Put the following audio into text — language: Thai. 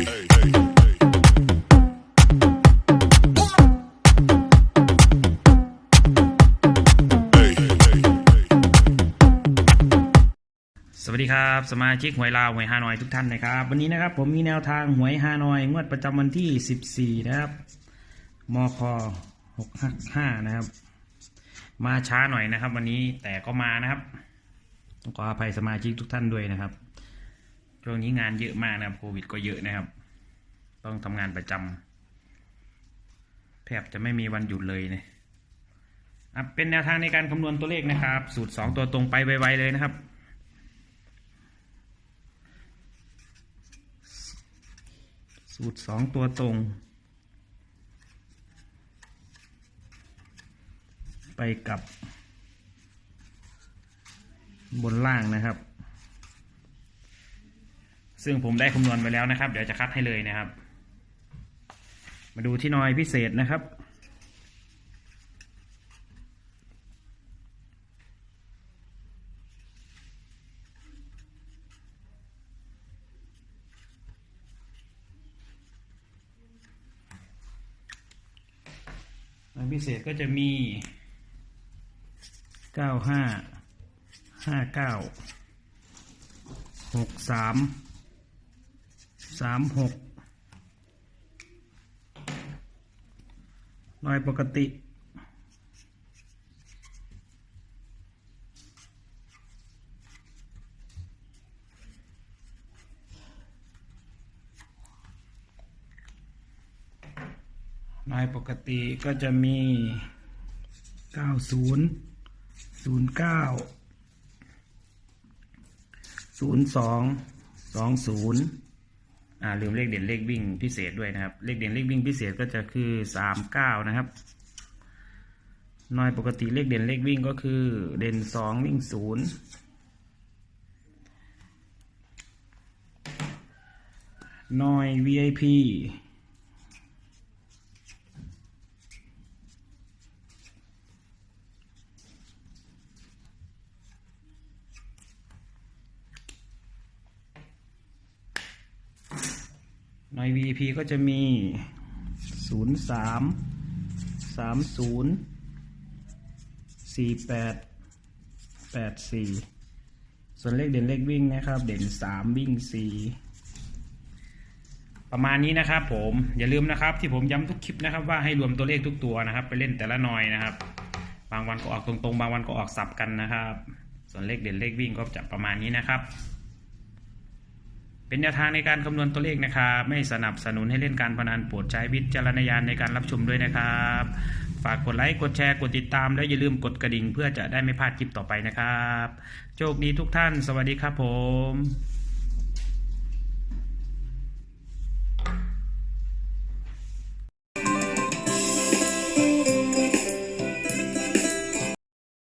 สวัสดีครับ สมาชิกหวยลาวหวยฮานอยทุกท่านนะครับ วันนี้นะครับผมมีแนวทางหวยฮานอยงวดประจำวันที่ 14 นะครับมค655นะครับ มาช้าหน่อยนะครับ วันนี้แต่ก็มานะครับต้องขออภัยสมาชิกทุกท่านด้วยนะครับ ช่วงนี้งานเยอะมากนะครับโควิดก็เยอะนะครับ ต้องทำงานประจำแทบจะไม่มีวันหยุดเลยเนี่ยอะเป็นแนวทางในการคำนวณตัวเลขนะครับ สูตร 2 ตัวตรงไปไวๆเลยนะครับ สูตรสองตัวตรง ไปกับบนล่างนะครับ ซึ่งผมได้คำนวณไว้แล้วนะครับ เดี๋ยวจะคัดให้เลยนะครับ มาดูที่นอยพิเศษนะครับอันพิเศษก็จะมีเก้าห้าห้าเก้าหกสาม สามหกน้อยปกตินายปกติก็จะมี 90 09 02 20 อ่าลืมเลขเด่นเลขวิ่งพิเศษด้วยนะครับ เลขเด่นเลขวิ่งพิเศษก็จะคือสามเก้านะครับน้อยปกติเลขเด่นเลขวิ่งก็คือเด่นสองวิ่งศูน้อย VIP ใน VP ก็จะมี 0 3 3 0 4 8 8 4 ส่วนเลขเด่นเลขวิ่งนะครับ เด่น 3 วิ่ง 4 ประมาณนี้นะครับผมอย่าลืมนะครับที่ผมย้ำทุกคลิปนะครับ ว่าให้รวมตัวเลขทุกตัวนะครับ ไปเล่นแต่ละหน่อยนะครับ บางวันก็ออกตรงๆ บางวันก็ออกสับกันนะครับ ส่วนเลขเด่นเลขวิ่งก็จะประมาณนี้นะครับ เป็นแนวทางในการคำนวณตัวเลขนะครับ ไม่สนับสนุนให้เล่นการพนันโปรดใช้วิจารณญาณในการรับชมด้วยนะครับ ฝากกดไลค์ กดแชร์ กดติดตาม แล้วอย่าลืมกดกระดิ่งเพื่อจะได้ไม่พลาดคลิปต่อไปนะครับ โชคดีทุกท่าน สวัสดีครับผม